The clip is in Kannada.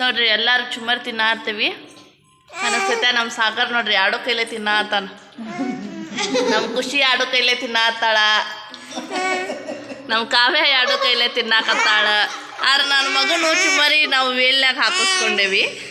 ನೋಡ್ರಿ, ಎಲ್ಲಾರು ಚುಮರ್ ನಮ್ ತಿನ್ನಾರ್ತೀವಿ ಅನಿಸ್ತೈತೆ ನಮ್ಮ ಸಾಗರ್ ನೋಡ್ರಿ, ಆಡೋ ಕೈಲೇ ತಿನ್ನಾತಾನ. ನಮ್ಮ ಖುಷಿ ಆಡೋ ಕೈಲೇ ತಿನ್ನಾತಾಳ. ನಮ್ಮ ಕಾವ್ಯ ಎರಡು ಕೈಲೇ ತಿನ್ನಾಕತ್ತಾಳ. ಆದ್ರೆ ನನ್ನ ಮಗನು ಚುಮರಿ ನಾವು ವೇಲ್ನಾಗ ಹಾಕಿಸ್ಕೊಂಡೇವಿ.